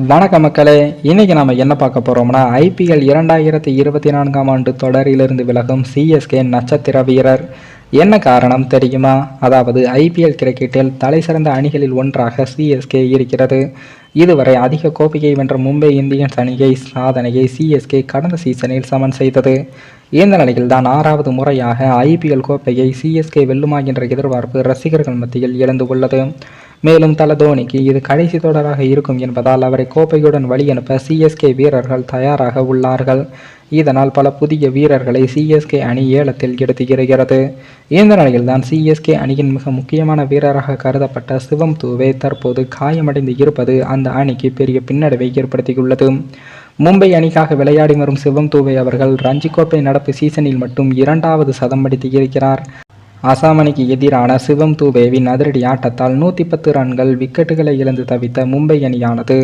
வணக்க மக்களே இன்னைக்கு நம்ம என்ன பார்க்க போறோம்னா ஐபிஎல் இரண்டாயிரத்தி இருபத்தி நான்காம் ஆண்டு தொடரிலிருந்து விலகும் சிஎஸ்கே நட்சத்திர வீரர். என்ன காரணம் தெரியுமா? அதாவது ஐபிஎல் கிரிக்கெட்டில் தலைசிறந்த அணிகளில் ஒன்றாக சிஎஸ்கே இருக்கிறது. இதுவரை அதிக கோப்பையை வென்ற மும்பை இந்தியன்ஸ் அணியை சாதனையை சிஎஸ்கே கடந்த சீசனில் சமன் செய்தது. இந்த நிலையில் தான் ஆறாவது முறையாக ஐபிஎல் கோப்பையை சிஎஸ்கே வெல்லுமா என்ற எதிர்பார்ப்பு ரசிகர்கள் மத்தியில் எழுந்து உள்ளது. மேலும் தல தோனிக்கு இது கடைசி தொடராக இருக்கும் என்பதால் அவரை கோப்பையுடன் வழியனுப்ப சிஎஸ்கே வீரர்கள் தயாராக உள்ளார்கள். இதனால் பல புதிய வீரர்களை சிஎஸ்கே அணி ஏலத்தில் எடுத்துகிறது இருக்கிறது இந்த நிலையில்தான் சிஎஸ்கே அணியின் மிக முக்கியமான வீரராக கருதப்பட்ட சிவம் தூவே தற்போது காயமடைந்து இருப்பது அந்த அணிக்கு பெரிய பின்னடைவை ஏற்படுத்தியுள்ளது. மும்பை அணிக்காக விளையாடி வரும் சிவம் தூவே அவர்கள் ரஞ்சி கோப்பை நடப்பு சீசனில் மட்டும் இரண்டாவது சதம் அடித்து இருக்கிறார். அசாமணிக்கு எதிரான சிவம் தூபேவின் அதிரடி ஆட்டத்தால் நூற்றி பத்து ரன்கள் விக்கெட்டுகளை இழந்து தவித்த மும்பை அணியானது.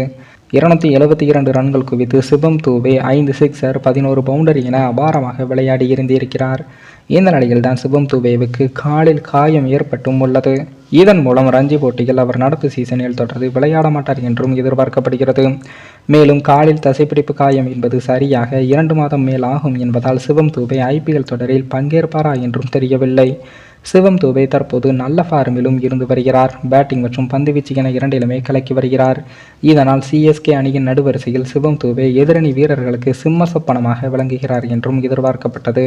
இருநூத்தி எழுபத்தி இரண்டு ரன்கள் குவித்து சிவம் தூபே ஐந்து சிக்ஸர் பதினோரு பவுண்டரி என அபாரமாக விளையாடி இருந்திருக்கிறார். இந்த நிலையில்தான் சிவம் தூபேவுக்கு காலில் காயம் ஏற்பட்டும் உள்ளது. இதன் மூலம் ரஞ்சி போட்டியில் அவர் நடப்பு சீசனில் தொடர்ந்து விளையாட மாட்டார் என்றும் எதிர்பார்க்கப்படுகிறது. மேலும் காலில் தசைப்பிடிப்பு காயம் என்பது சரியாக இரண்டு மாதம் மேல் ஆகும் என்பதால் சிவம் தூபே ஐபிஎல் தொடரில் பங்கேற்பாரா என்றும் தெரியவில்லை. சிவம் தூபே தற்போது நல்ல ஃபார்மிலும் இருந்து வருகிறார். பேட்டிங் மற்றும் பந்துவீச்சு என இரண்டிலுமே கலக்கி வருகிறார். இதனால் சிஎஸ்கே அணியின் நடுவரிசையில் சிவம் தூபே எதிரணி வீரர்களுக்கு சிம்ம சொப்பனமாக விளங்குகிறார் என்றும் எதிர்பார்க்கப்பட்டது.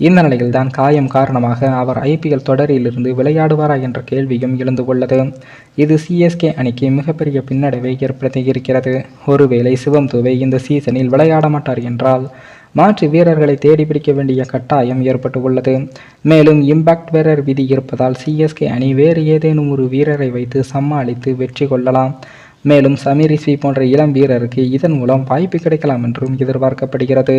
இந்த நிலையில்தான் காயம் காரணமாக அவர் ஐபிஎல் தொடரிலிருந்து விளையாடுவாரா என்ற கேள்வியும் எழுந்து உள்ளது இது சிஎஸ்கே அணிக்கு மிகப்பெரிய பின்னடைவை ஏற்படுத்தி இருக்கிறது ஒருவேளை சிவம் துவை இந்த சீசனில் விளையாட மாட்டார் என்றால் மாற்று வீரர்களை தேடி பிடிக்க வேண்டிய கட்டாயம் ஏற்பட்டு உள்ளது. மேலும் இம்பாக்ட் வீரர் விதி இருப்பதால் சிஎஸ்கே அணி வேறு ஏதேனும் ஒரு வீரரை வைத்து சமாளித்து வெற்றி கொள்ளலாம். மேலும் சமீரிஸ்வி போன்ற இளம் வீரருக்கு இதன் மூலம் வாய்ப்பு கிடைக்கலாம் என்றும் எதிர்பார்க்கப்படுகிறது.